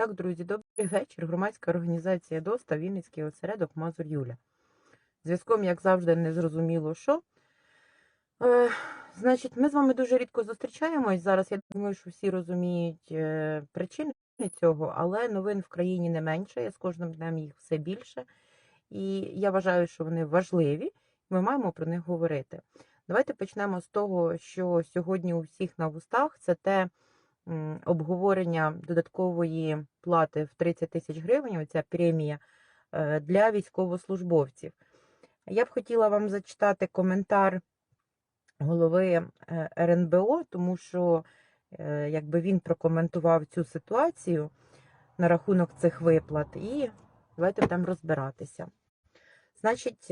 Так, друзі, добрий вечір. Громадська організація ДОСТА, Вінницький осередок Мазур Юля. Зв'язком, як завжди, не зрозуміло що. Е, значить, ми з вами дуже рідко зустрічаємось. Зараз я думаю, що всі розуміють е, причини цього, але новин в країні не менше, з кожним днем їх все більше. І я вважаю, що вони важливі, ми маємо про них говорити. Давайте почнемо з того, що сьогодні у всіх на вустах це те обговорення додаткової плати в 30 тисяч гривень, оця премія е, для військовослужбовців. Я б хотіла вам зачитати коментар голови е, РНБО, тому що е, якби він прокоментував цю ситуацію на рахунок цих виплат, і давайте будемо розбиратися. Значить,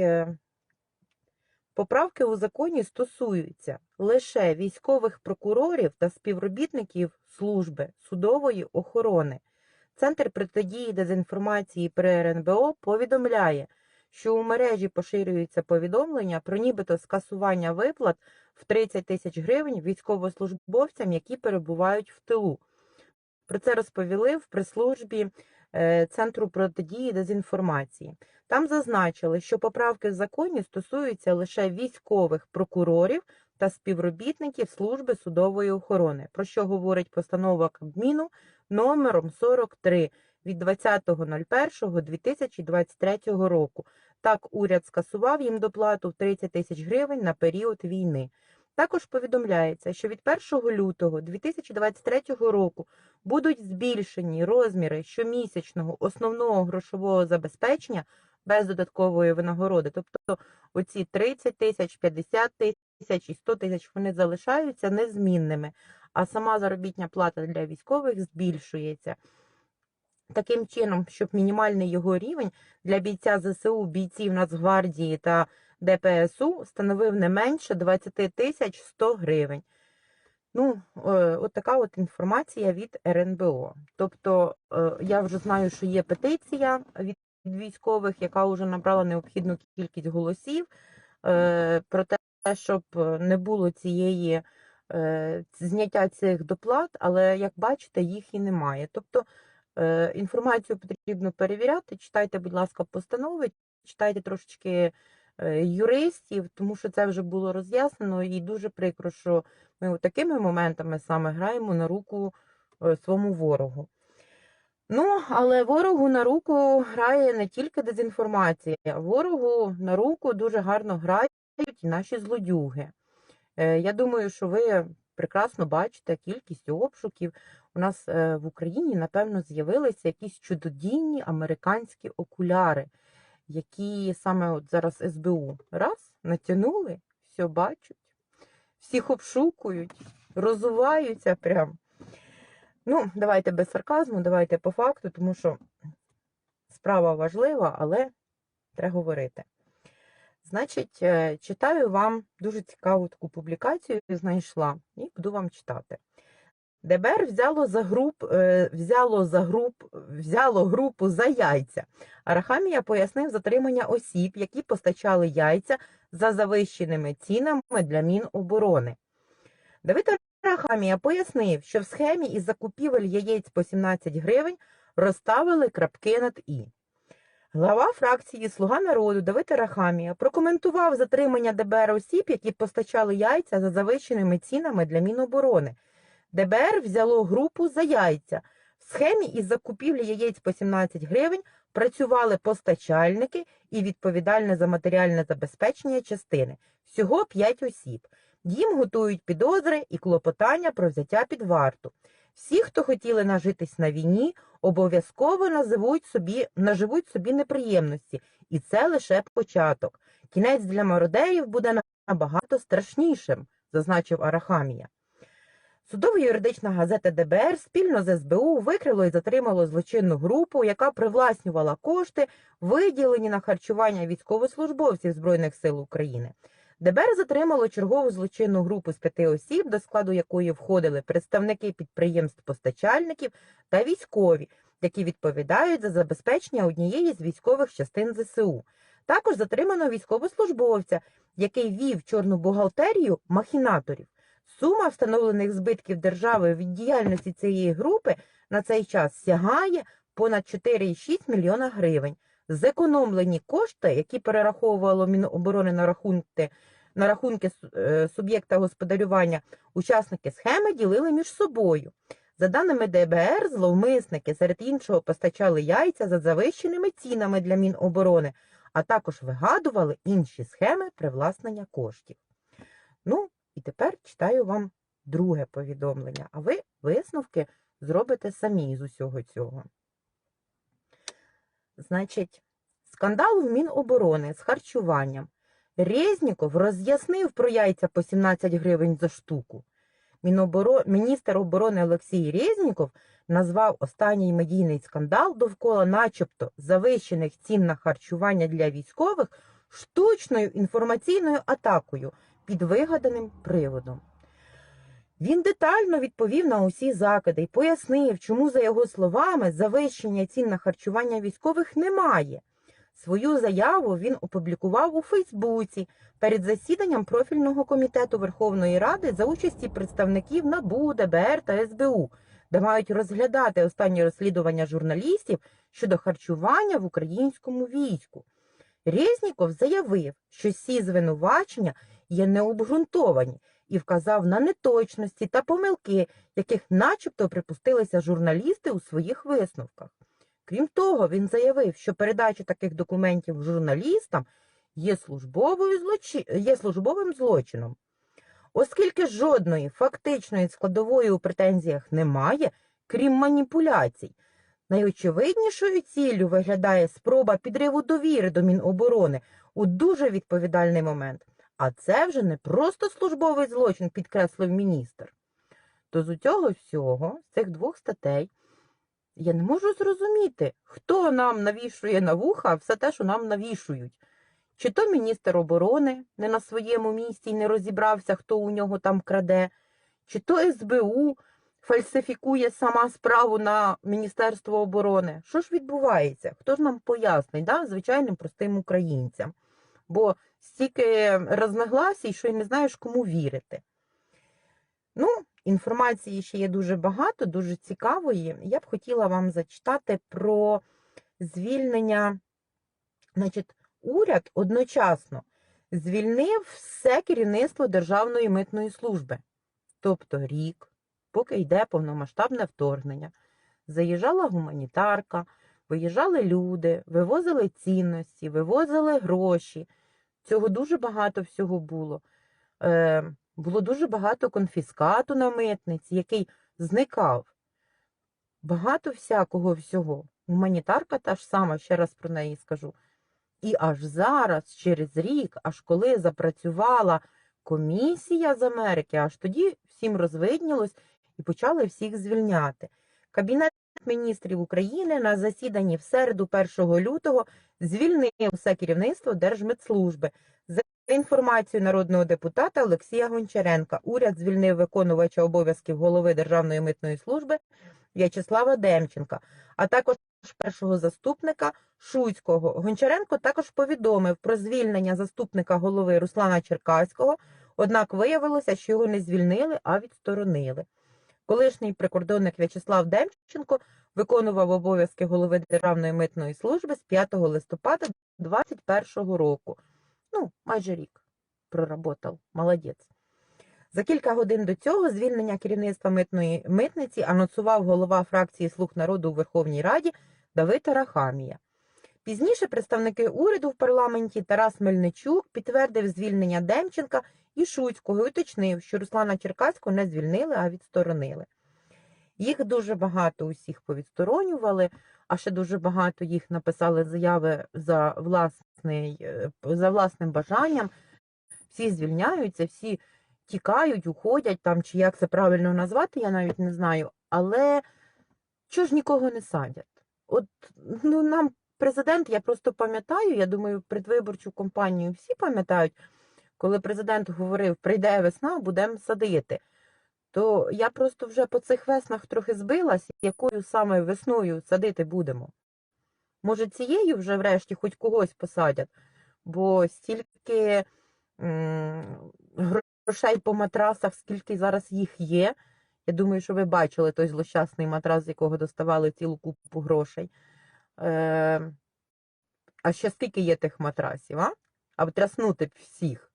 поправки у законі стосуються лише військових прокурорів та співробітників служби судової охорони. Центр протидії дезінформації при РНБО повідомляє, що у мережі поширюються повідомлення про нібито скасування виплат в 30 тисяч гривень військовослужбовцям, які перебувають в тилу. Про це розповіли в прес-службі е, Центру протидії дезінформації. Там зазначили, що поправки в законі стосуються лише військових прокурорів та співробітників служби судової охорони, про що говорить постанова Кабміну номером 43 від 20.01.2023 року. Так, уряд скасував їм доплату в 30 тисяч гривень на період війни. Також повідомляється, що від 1 лютого 2023 року будуть збільшені розміри щомісячного основного грошового забезпечення без додаткової винагороди. Тобто оці 30 тисяч, 50 тисяч і 100 тисяч вони залишаються незмінними, а сама заробітня плата для військових збільшується. Таким чином, щоб мінімальний його рівень для бійця ЗСУ, бійців Нацгвардії та ДПСУ становив не менше 20 тисяч 100 гривень. Ну, е, от така от інформація від РНБО. Тобто, е, я вже знаю, що є петиція від військових, яка вже набрала необхідну кількість голосів е, про те, щоб не було цієї е, зняття цих доплат, але як бачите, їх і немає. Тобто е, інформацію потрібно перевіряти. Читайте, будь ласка, постанови, читайте трошечки е, юристів, тому що це вже було роз'яснено, і дуже прикро, що ми такими моментами саме граємо на руку е, своєму ворогу. Ну, але ворогу на руку грає не тільки дезінформація, ворогу на руку дуже гарно грають наші злодюги. Е, Я думаю, що ви прекрасно бачите кількість обшуків. У нас е, в Україні, напевно, з'явилися якісь чудодійні американські окуляри, які саме от зараз СБУ раз натягнули, все бачать, всіх обшукують, розуваються прям. Ну, давайте без сарказму, давайте по факту, тому що справа важлива, але треба говорити. Значить, е, читаю вам дуже цікаву таку публікацію, знайшла, і буду вам читати. ДБР взяло за груп, е, взяло за груп, взяло групу за яйця. Арахамія пояснив затримання осіб, які постачали яйця за завищеними цінами для Міноборони. Давид Арахамія пояснив, що в схемі із закупівель яєць по 17 гривень розставили крапки над і. Глава фракції Слуга народу Давид Арахамія прокоментував затримання ДБР осіб, які постачали яйця за завищеними цінами для Міноборони. ДБР взяло групу за яйця. В схемі із закупівлі яєць по 17 гривень працювали постачальники і відповідальне за матеріальне забезпечення частини. Всього 5 осіб. Їм готують підозри і клопотання про взяття під варту. Всі, хто хотіли нажитись на війні, обов'язково називуть собі, наживуть собі неприємності, і це лише початок. Кінець для мародерів буде набагато страшнішим, зазначив Арахамія. Судово-юридична газета ДБР спільно з СБУ викрило і затримало злочинну групу, яка привласнювала кошти, виділені на харчування військовослужбовців Збройних сил України. ДБР затримало чергову злочинну групу з п'яти осіб, до складу якої входили представники підприємств-постачальників та військові, які відповідають за забезпечення однієї з військових частин ЗСУ. Також затримано військовослужбовця, який вів чорну бухгалтерію махінаторів. Сума встановлених збитків держави від діяльності цієї групи на цей час сягає понад 4,6 мільйона гривень. Зекономлені кошти, які перераховувало Міноборони на рахунки, на рахунки е, суб'єкта господарювання, учасники схеми ділили між собою. За даними ДБР, зловмисники серед іншого постачали яйця за завищеними цінами для Міноборони, а також вигадували інші схеми привласнення коштів. Ну, і тепер читаю вам друге повідомлення, а ви висновки зробите самі з усього цього. Значить, скандал в Міноборони з харчуванням. Резніков роз'яснив про яйця по 17 гривень за штуку. Міноборо... Міністр оборони Олексій Резніков назвав останній медійний скандал довкола начебто завищених цін на харчування для військових штучною інформаційною атакою під вигаданим приводом. Він детально відповів на усі закиди і пояснив, чому, за його словами, завищення цін на харчування військових немає. Свою заяву він опублікував у Фейсбуці перед засіданням профільного комітету Верховної Ради за участі представників НАБУ, ДБР та СБУ, де мають розглядати останні розслідування журналістів щодо харчування в українському війську. Резніков заявив, що ці звинувачення є необґрунтовані і вказав на неточності та помилки, яких начебто припустилися журналісти у своїх висновках. Крім того, він заявив, що передача таких документів журналістам є, службовою злочи... є службовим злочином. Оскільки жодної фактичної складової у претензіях немає, крім маніпуляцій, найочевиднішою ціллю виглядає спроба підриву довіри до Міноборони у дуже відповідальний момент. А це вже не просто службовий злочин, підкреслив міністр. То з цього всього, з цих двох статей, я не можу зрозуміти, хто нам навішує на вуха все те, що нам навішують. Чи то міністр оборони не на своєму місці і не розібрався, хто у нього там краде, чи то СБУ фальсифікує сама справу на Міністерство оборони. Що ж відбувається? Хто ж нам пояснить, да? звичайним простим українцям? Бо стільки рознагласій, що й не знаєш, кому вірити. Ну, інформації ще є дуже багато, дуже цікавої. Я б хотіла вам зачитати про звільнення. Значить, уряд одночасно звільнив все керівництво Державної митної служби. Тобто рік, поки йде повномасштабне вторгнення, заїжджала гуманітарка, виїжджали люди, вивозили цінності, вивозили гроші. Цього дуже багато всього було. Е, було дуже багато конфіскату на митниці, який зникав. Багато всякого всього. Гуманітарка та ж сама, ще раз про неї скажу. І аж зараз, через рік, аж коли запрацювала комісія з Америки, аж тоді всім розвиднілось і почали всіх звільняти. Кабінет міністрів України на засіданні в середу 1 лютого звільнив все керівництво Держмитслужби. За інформацією народного депутата Олексія Гончаренка, уряд звільнив виконувача обов'язків голови Державної митної служби В'ячеслава Демченка, а також першого заступника Шуцького. Гончаренко також повідомив про звільнення заступника голови Руслана Черкаського, однак виявилося, що його не звільнили, а відсторонили. Колишній прикордонник В'ячеслав Демченко виконував обов'язки голови Державної митної служби з 5 листопада 2021 року. Ну, майже рік проработав. Молодець. За кілька годин до цього звільнення керівництва митної митниці анонсував голова фракції Слуг народу у Верховній Раді Давид Арахамія. Пізніше представники уряду в парламенті Тарас Мельничук підтвердив звільнення Демченка і Шуцького і уточнив, що Руслана Черкаського не звільнили, а відсторонили. Їх дуже багато усіх повідсторонювали, а ще дуже багато їх написали заяви за, власний, е, за власним бажанням. Всі звільняються, всі тікають, уходять там, чи як це правильно назвати, я навіть не знаю. Але чого ж нікого не садять? От ну, нам президент, я просто пам'ятаю, я думаю, предвиборчу кампанію всі пам'ятають, коли президент говорив, прийде весна, будемо садити. То я просто вже по цих веснах трохи збилась, якою саме весною садити будемо. Може, цією вже врешті хоч когось посадять, бо стільки грошей по матрасах, скільки зараз їх є, Я думаю, що ви бачили той злощасний матрас, з якого доставали цілу купу грошей. Е, а ще скільки є тих матрасів, а? А тряснути б всіх.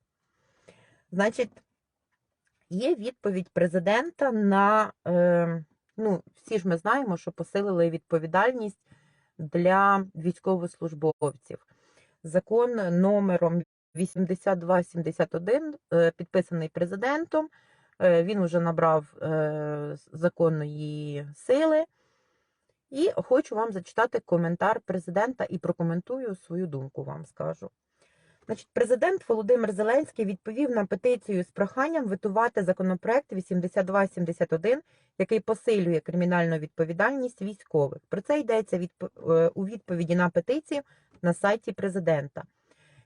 Значить, є відповідь президента на. Е, ну, всі ж ми знаємо, що посилили відповідальність для військовослужбовців. Закон номером 8271, е, підписаний президентом. Е, Він вже набрав е, законної сили. І хочу вам зачитати коментар президента і прокоментую свою думку, вам скажу. Значить, президент Володимир Зеленський відповів на петицію з проханням витувати законопроект 8271, який посилює кримінальну відповідальність військових. Про це йдеться відп- е, у відповіді на петицію на сайті президента.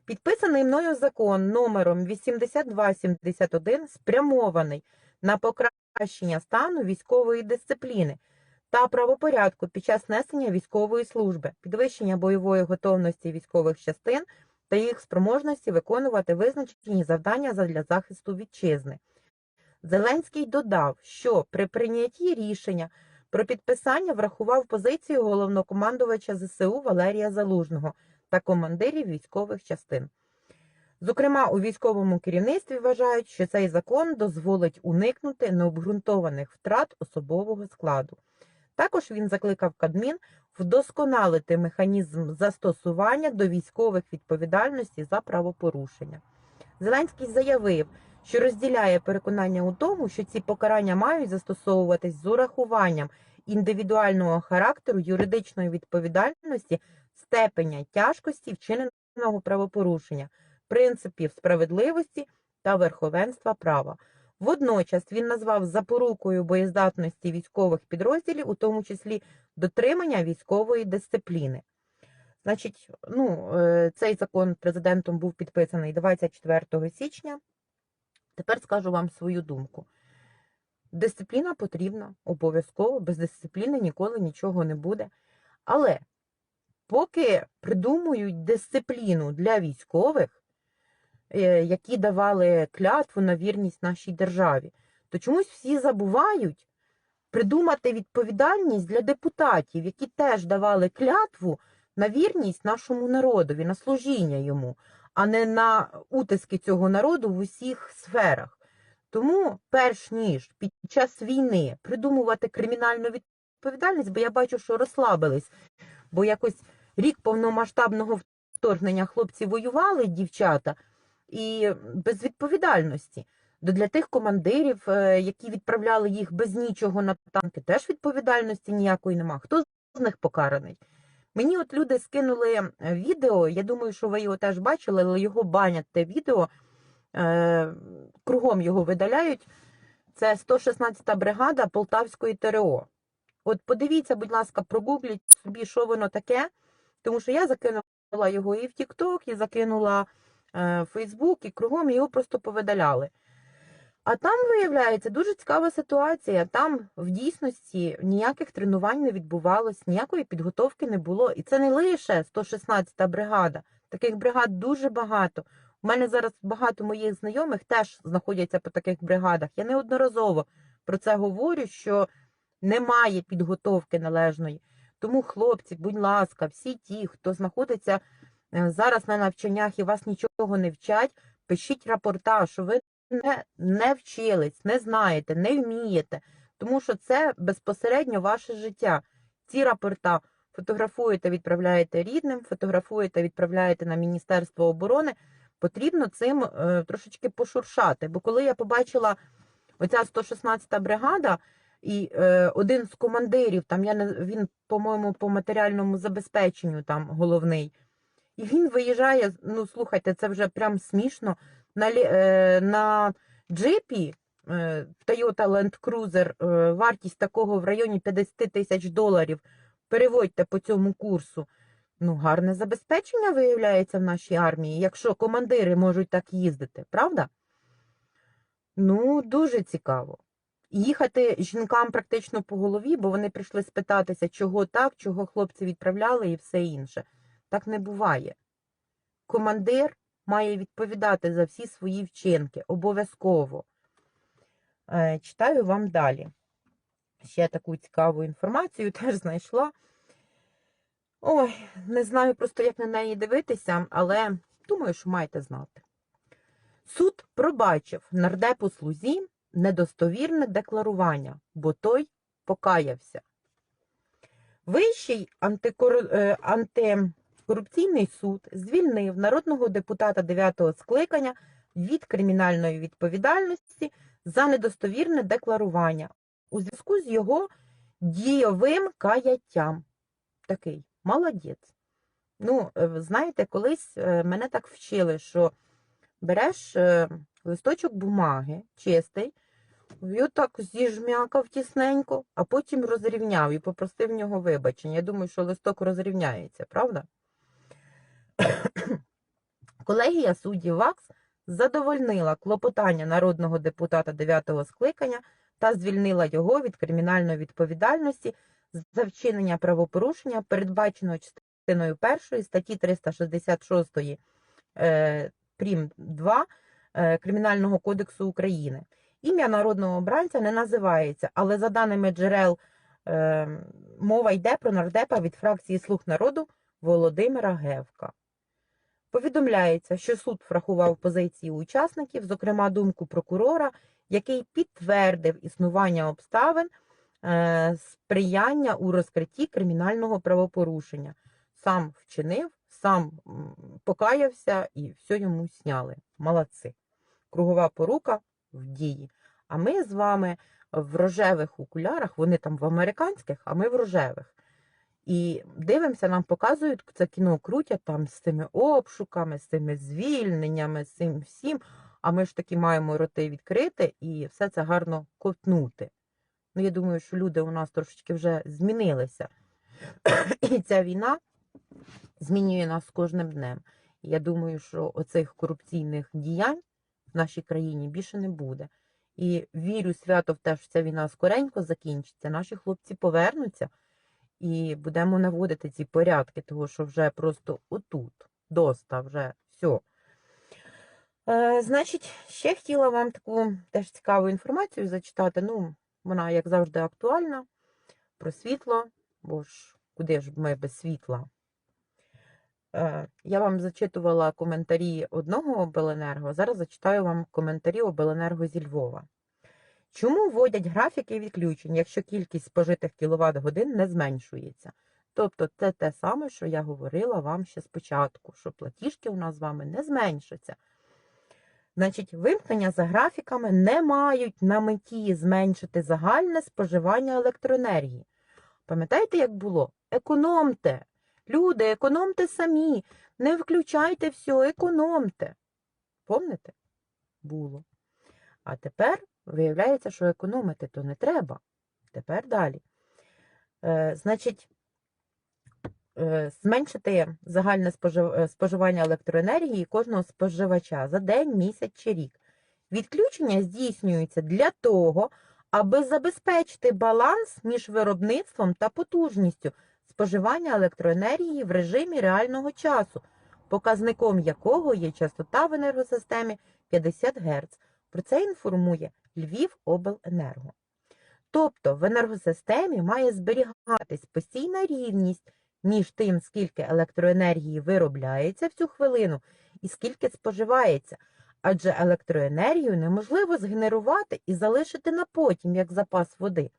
Підписаний мною закон номером 8271 спрямований на покращення стану військової дисципліни та правопорядку під час несення військової служби, підвищення бойової готовності військових частин та їх спроможності виконувати визначені завдання задля захисту вітчизни. Зеленський додав, що при прийнятті рішення про підписання врахував позицію головнокомандувача ЗСУ Валерія Залужного та командирів військових частин. Зокрема, у військовому керівництві вважають, що цей закон дозволить уникнути необґрунтованих втрат особового складу. Також він закликав Кадмін вдосконалити механізм застосування до військових відповідальності за правопорушення. Зеленський заявив, що розділяє переконання у тому, що ці покарання мають застосовуватись з урахуванням індивідуального характеру юридичної відповідальності, степеня тяжкості вчиненого правопорушення, принципів справедливості та верховенства права. Водночас він назвав запорукою боєздатності військових підрозділів, у тому числі дотримання військової дисципліни. Значить, ну, е, цей закон президентом був підписаний 24 січня. Тепер скажу вам свою думку. Дисципліна потрібна, обов'язково, без дисципліни ніколи нічого не буде. Але поки придумують дисципліну для військових, які давали клятву на вірність нашій державі, то чомусь всі забувають придумати відповідальність для депутатів, які теж давали клятву на вірність нашому народові, на служіння йому, а не на утиски цього народу в усіх сферах. Тому, перш ніж під час війни придумувати кримінальну відповідальність, бо я бачу, що розслабились, бо якось рік повномасштабного вторгнення хлопці воювали, дівчата, і без відповідальності. То для тих командирів, е, які відправляли їх без нічого на танки, теж відповідальності ніякої нема. Хто з них покараний? Мені от люди скинули е, відео, я думаю, що ви його теж бачили, але його банять те відео, е, кругом його видаляють. Це 116-та бригада Полтавської ТРО. От подивіться, будь ласка, прогугліть собі, що воно таке, тому що я закинула його і в TikTok, і закинула Facebook, і кругом його просто повидаляли. А там, виявляється, дуже цікава ситуація. Там в дійсності ніяких тренувань не відбувалось, ніякої підготовки не було. І це не лише 116-та бригада. Таких бригад дуже багато. У мене зараз багато моїх знайомих теж знаходяться по таких бригадах. Я неодноразово про це говорю, що немає підготовки належної. Тому, хлопці, будь ласка, всі ті, хто знаходиться зараз на навчаннях і вас нічого не вчать, пишіть рапорта, що ви не, не вчились, не знаєте, не вмієте, тому що це безпосередньо ваше життя. Ці рапорта фотографуєте, відправляєте рідним, фотографуєте, відправляєте на Міністерство оборони. Потрібно цим е, трошечки пошуршати. Бо коли я побачила оця 116-та бригада, і е, один з командирів, там я він, по-моєму, по матеріальному забезпеченню там головний. І він виїжджає. Ну, слухайте, це вже прям смішно. На, е, на джипі е, Toyota Land Cruiser, е, вартість такого в районі 50 тисяч доларів. Переводьте по цьому курсу. Ну, гарне забезпечення виявляється в нашій армії, якщо командири можуть так їздити, правда? Ну, дуже цікаво. Їхати жінкам практично по голові, бо вони прийшли спитатися, чого так, чого хлопці відправляли і все інше. Так не буває. Командир має відповідати за всі свої вчинки, обов'язково. Е, читаю вам далі. ще таку цікаву інформацію теж знайшла. Ой, не знаю просто, як на неї дивитися, але думаю, що маєте знати. Суд пробачив нардепу слузі недостовірне декларування, бо той покаявся. Вищий антикор... е, антикорупційний суд звільнив народного депутата 9-го скликання від кримінальної відповідальності за недостовірне декларування у зв'язку з його дійовим каяттям. Такий молодець. Ну, е, знаєте, колись е, мене так вчили, що береш е, листочок бумаги чистий, його так зіжмякав тісненько, а потім розрівняв і попросив в нього вибачення. Я думаю, що листок розрівняється, правда? Колегія суддів ВАКС задовольнила клопотання народного депутата 9-го скликання та звільнила його від кримінальної відповідальності за вчинення правопорушення, передбаченого частиною 1 статті 366 е, прим. 2 е, Кримінального кодексу України. Ім'я народного обранця не називається, але за даними джерел е, мова йде про нардепа від фракції Слуг народу Володимира Гевка. Повідомляється, що суд врахував позиції учасників, зокрема думку прокурора, який підтвердив існування обставин е, сприяння у розкритті кримінального правопорушення. Сам вчинив, сам покаявся і все йому сняли. Молодці. Кругова порука в дії. А ми з вами в рожевих окулярах, вони там в американських, а ми в рожевих. І дивимося, нам показують це кіно крутять там з цими обшуками, з цими звільненнями, з цим всім. А ми ж таки маємо роти відкрити і все це гарно котнути. Ну, я думаю, що люди у нас трошечки вже змінилися. І ця війна змінює нас кожним днем. І я думаю, що оцих корупційних діянь в нашій країні більше не буде. І вірю свято в те, що ця війна скоренько закінчиться. Наші хлопці повернуться і будемо наводити ці порядки, тому що вже просто отут, доста, вже все. Е, значить, ще хотіла вам таку теж цікаву інформацію зачитати. Ну, вона, як завжди, актуальна про світло, бо ж куди ж ми без світла? Е, Я вам зачитувала коментарі одного обленерго, зараз зачитаю вам коментарі обленерго зі Львова. Чому вводять графіки відключень, якщо кількість спожитих кіловат годин не зменшується? Тобто це те саме, що я говорила вам ще спочатку, що платіжки у нас з вами не зменшаться. Значить, вимкнення за графіками не мають на меті зменшити загальне споживання електроенергії. Пам'ятаєте, як було? Економте. Люди, економте самі, не включайте все, економте. Помните? Було. А тепер виявляється, що економити то не треба. Тепер далі. Е, значить, е, зменшити загальне е, споживання електроенергії кожного споживача за день, місяць чи рік. Відключення здійснюється для того, аби забезпечити баланс між виробництвом та потужністю споживання електроенергії в режимі реального часу, показником якого є частота в енергосистемі 50 Гц. Про це інформує Львівобленерго. Тобто в енергосистемі має зберігатись постійна рівність між тим, скільки електроенергії виробляється в цю хвилину і скільки споживається, адже електроенергію неможливо згенерувати і залишити на потім, як запас води.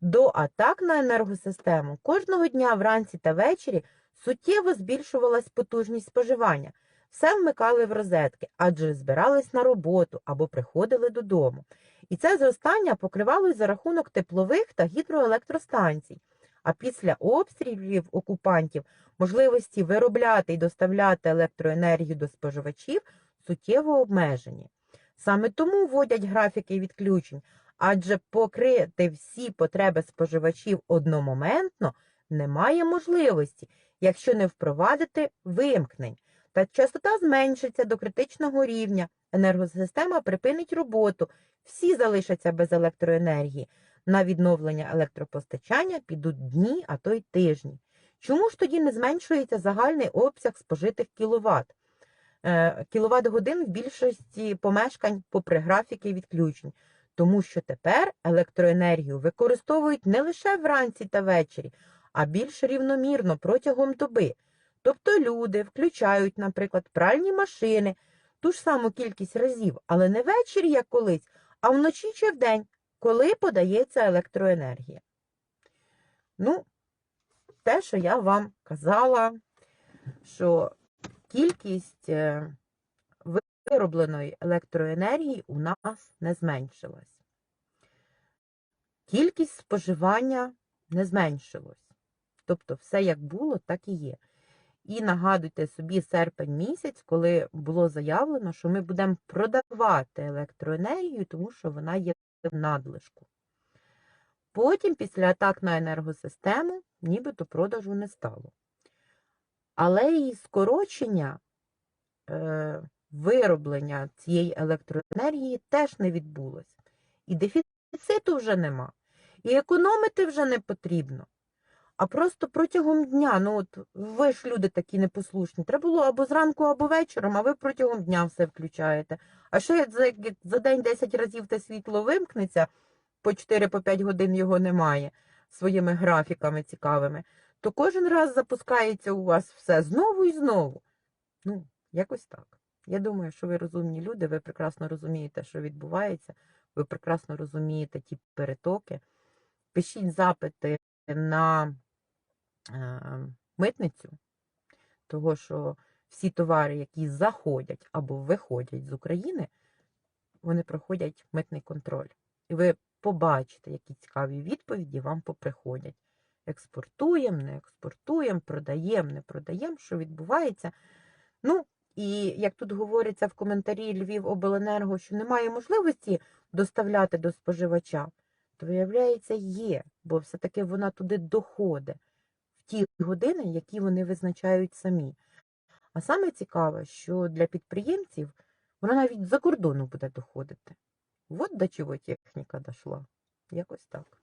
До атак на енергосистему кожного дня вранці та ввечері суттєво збільшувалась потужність споживання. Все вмикали в розетки, адже збирались на роботу або приходили додому. І це зростання покривалось за рахунок теплових та гідроелектростанцій. А після обстрілів окупантів можливості виробляти і доставляти електроенергію до споживачів суттєво обмежені. Саме тому вводять графіки відключень, адже покрити всі потреби споживачів одномоментно немає можливості, якщо не впровадити вимкнень. Та частота зменшиться до критичного рівня, енергосистема припинить роботу, всі залишаться без електроенергії. На відновлення електропостачання підуть дні, а то й тижні. Чому ж тоді не зменшується загальний обсяг спожитих кіловат? Е, кіловат годин в більшості помешкань попри графіки відключень. Тому що тепер електроенергію використовують не лише вранці та ввечері, а більш рівномірно протягом доби. Тобто люди включають, наприклад, пральні машини ту ж саму кількість разів, але не ввечері, як колись, а вночі чи вдень, коли подається електроенергія. Ну, те, що я вам казала, що кількість е, виробленої електроенергії у нас не зменшилась. Кількість споживання не зменшилось. Тобто все як було, так і є. І нагадуйте собі серпень місяць, коли було заявлено, що ми будемо продавати електроенергію, тому що вона є в надлишку. Потім, після атак на енергосистему, нібито продажу не стало. Але і скорочення е, вироблення цієї електроенергії теж не відбулося. І дефіциту вже нема. І економити вже не потрібно. А просто протягом дня, ну от ви ж люди такі непослушні, треба було або зранку, або вечором, а ви протягом дня все включаєте. А ще за, за день 10 разів те світло вимкнеться, по 4-5 годин його немає своїми графіками цікавими, то кожен раз запускається у вас все знову і знову. Ну, якось так. Я думаю, що ви розумні люди, ви прекрасно розумієте, що відбувається, ви прекрасно розумієте ті перетоки. Пишіть запити на митницю, того що всі товари, які заходять або виходять з України, вони проходять митний контроль. І ви побачите, які цікаві відповіді вам поприходять. Експортуємо, не експортуємо, продаємо, не продаємо, що відбувається. Ну, і як тут говориться в коментарі Львівобленерго, що немає можливості доставляти до споживача, то виявляється, є, бо все-таки вона туди доходить ті години, які вони визначають самі. А саме цікаве, що для підприємців вона навіть за кордону буде доходити. От до чого техніка дійшла. Якось так.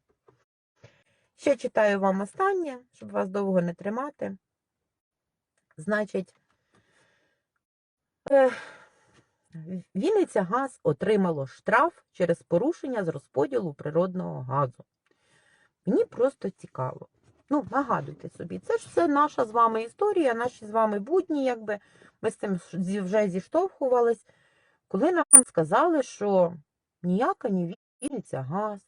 Ще читаю вам останнє, щоб вас довго не тримати. Значить, е, Вінниця Газ отримало штраф через порушення з розподілу природного газу. Мені просто цікаво. Ну, нагадуйте собі, це ж все наша з вами історія, наші з вами будні, якби ми з цим вже зіштовхувались, коли нам сказали, що ніяка ні Вінниця Газ,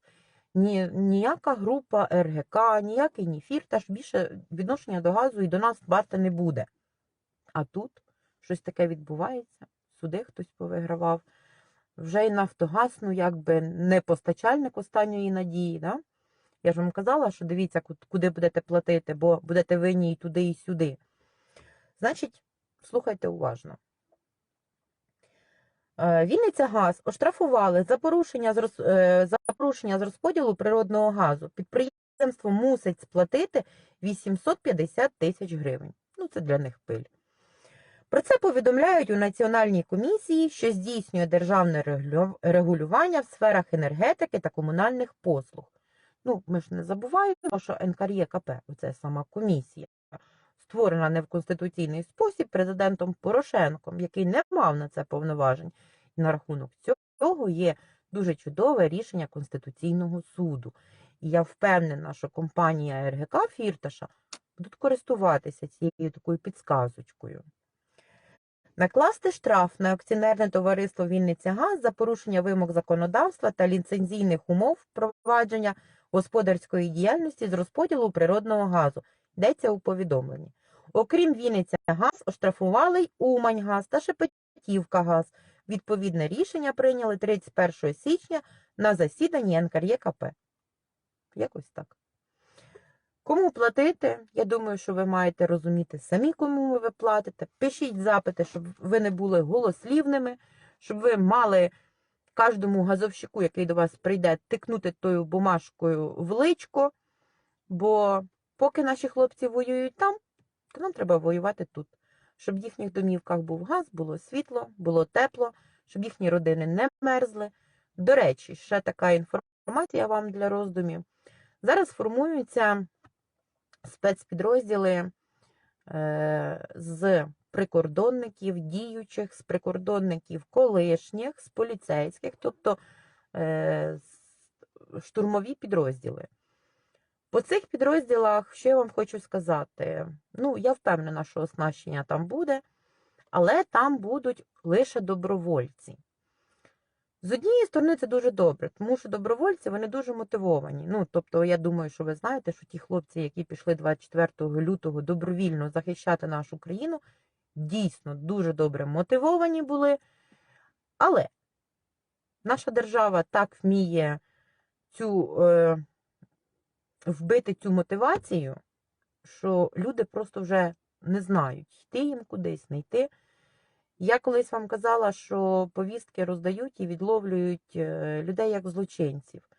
ні, ніяка група РГК, ніякий ні Фірташ більше відношення до газу і до нас дбати не буде. А тут щось таке відбувається, суди хтось повигравав. Вже й Нафтогаз, ну якби не постачальник останньої надії. Да? Я ж вам казала, що дивіться, куди будете платити, бо будете винні і туди, і сюди. Значить, слухайте уважно. Е, Вінниця газ оштрафували за порушення з роз- е, за порушення з розподілу природного газу. Підприємство мусить сплатити 850 тисяч гривень. Ну, це для них пиль. Про це повідомляють у Національній комісії, що здійснює державне регулювання в сферах енергетики та комунальних послуг. Ну, ми ж не забуваємо, що НКРЄКП, оце сама комісія, створена не в конституційний спосіб президентом Порошенком, який не мав на це повноважень. І на рахунок цього є дуже чудове рішення Конституційного суду. І я впевнена, що компанія РГК Фірташа будуть користуватися цією такою підсказочкою. Накласти штраф на акціонерне товариство Вінниця Газ за порушення вимог законодавства та ліцензійних умов впровадження господарської діяльності з розподілу природного газу. Йдеться у повідомленні. Окрім Вінниця Газ, оштрафували й Умань-Газ та Шепетівка Газ. Відповідне рішення прийняли 31 січня на засіданні НКРЄКП. Якось так. Кому платити? Я думаю, що ви маєте розуміти самі, кому ви платите. Пишіть запити, щоб ви не були голослівними, щоб ви мали кожному газовщику, який до вас прийде, тикнути тою бумажкою в личко. Бо поки наші хлопці воюють там, то нам треба воювати тут. Щоб в їхніх домівках був газ, було світло, було тепло, щоб їхні родини не мерзли. До речі, ще така інформація вам для роздумів. Зараз формуються спецпідрозділи е, з прикордонників, діючих, з прикордонників колишніх, з поліцейських. Тобто е, штурмові підрозділи. По цих підрозділах, що я вам хочу сказати? Ну, я впевнена, що оснащення там буде, але там будуть лише добровольці. З однієї сторони, це дуже добре, тому що добровольці вони дуже мотивовані. Ну, тобто, я думаю, що ви знаєте, що ті хлопці, які пішли 24 лютого добровільно захищати нашу країну, дійсно дуже добре мотивовані були. Але наша держава так вміє цю, е, вбити цю мотивацію, що люди просто вже не знають, йти їм кудись, не йти. Я колись вам казала, що повістки роздають і відловлюють е, людей як злочинців.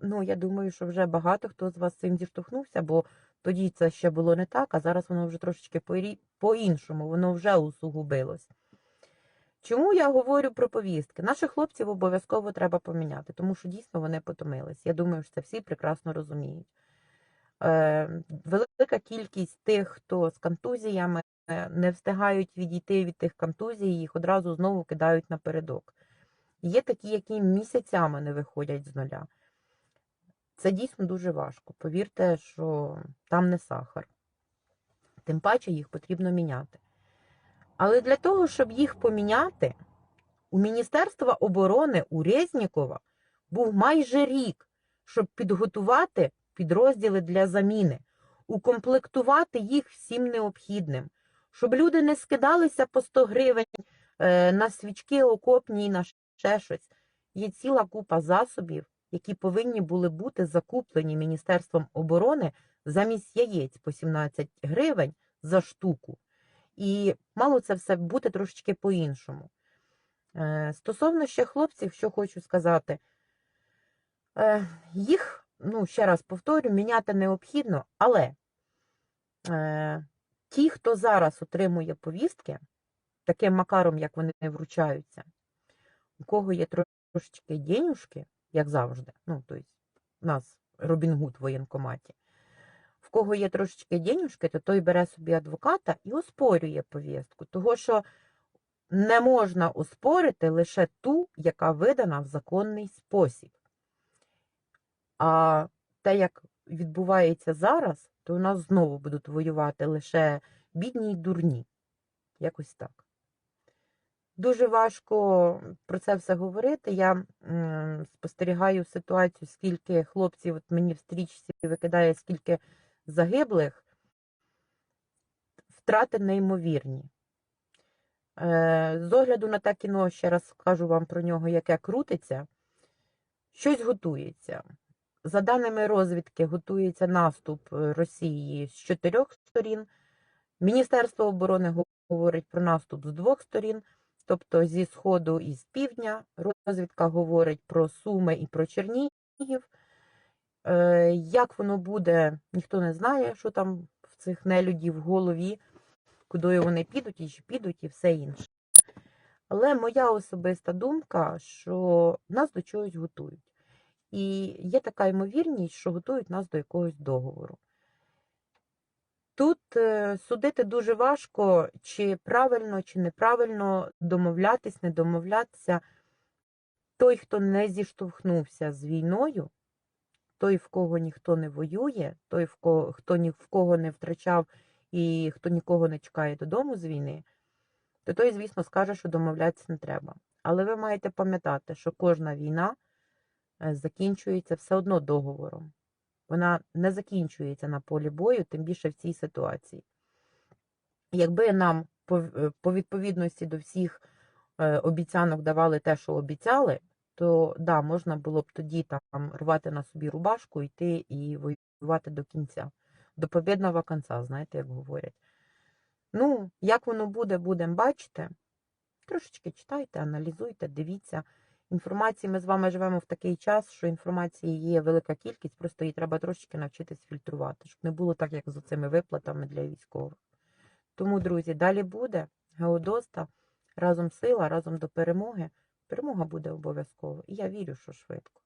Ну, я думаю, що вже багато хто з вас цим зіштовхнувся, бо тоді це ще було не так, а зараз воно вже трошечки по-іншому, воно вже усугубилось. Чому я говорю про повістки? Наших хлопців обов'язково треба поміняти, тому що дійсно вони потомились. Я думаю, що це всі прекрасно розуміють. Е, велика кількість тих, хто з контузіями е, не встигають відійти від тих контузій, їх одразу знову кидають напередок. Є такі, які місяцями не виходять з нуля. Це дійсно дуже важко. Повірте, що там не сахар. Тим паче їх потрібно міняти. Але для того, щоб їх поміняти, у Міністерства оборони у Резнікова був майже рік, щоб підготувати підрозділи для заміни, укомплектувати їх всім необхідним, щоб люди не скидалися по 100 гривень е, на свічки окопні і на ще щось. Є ціла купа засобів, які повинні були бути закуплені Міністерством оборони замість яєць по 17 гривень за штуку. І мало це все бути трошечки по-іншому. Е, Стосовно ще хлопців, що хочу сказати, Е, їх, ну, ще раз повторю, міняти необхідно, але е, ті, хто зараз отримує повістки, таким макаром, як вони вручаються, у кого є трошечки денюжки, як завжди, ну, тобто, у нас Робін Гуд в воєнкоматі, в кого є трошечки денюжки, то той бере собі адвоката і оспорює повістку. Того, що не можна оспорити лише ту, яка видана в законний спосіб. А те, як відбувається зараз, то у нас знову будуть воювати лише бідні й дурні. Якось так. Дуже важко про це все говорити. Я спостерігаю ситуацію, скільки хлопців от мені в стрічці викидає, скільки загиблих, втрати неймовірні. Е, з огляду на те кіно, ще раз скажу вам про нього, яке крутиться, щось готується. За даними розвідки, готується наступ е, Росії з чотирьох сторін. Міністерство оборони говорить про наступ з двох сторін, тобто зі сходу і з півдня. Розвідка говорить про Суми і про Чернігів. Е, Як воно буде, ніхто не знає, що там в цих нелюдів в голові, куди вони підуть і чи підуть, і все інше. Але моя особиста думка, що нас до чогось готують. І є така ймовірність, що готують нас до якогось договору. Тут е, судити дуже важко, чи правильно, чи неправильно домовлятись, не домовлятися. Той, хто не зіштовхнувся з війною, той, в кого ніхто не воює, той, в кого, хто ні в кого не втрачав і хто нікого не чекає додому з війни, то той, звісно, скаже, що домовлятися не треба. Але ви маєте пам'ятати, що кожна війна е, закінчується все одно договором. Вона не закінчується на полі бою, тим більше в цій ситуації. Якби нам по, е, відповідності до всіх е, обіцянок давали те, що обіцяли, то да, можна було б тоді там рвати на собі рубашку, йти і воювати до кінця. До побідного кінця, знаєте, як говорять. Ну, як воно буде, будемо бачити. Трошечки читайте, аналізуйте, дивіться. Інформації ми з вами живемо в такий час, що інформації є велика кількість, просто її треба трошечки навчитись фільтрувати, щоб не було так, як з цими виплатами для військових. Тому, друзі, далі буде Геодоста, разом сила, разом до перемоги. Перемога буде обов'язково. І я вірю, що швидко.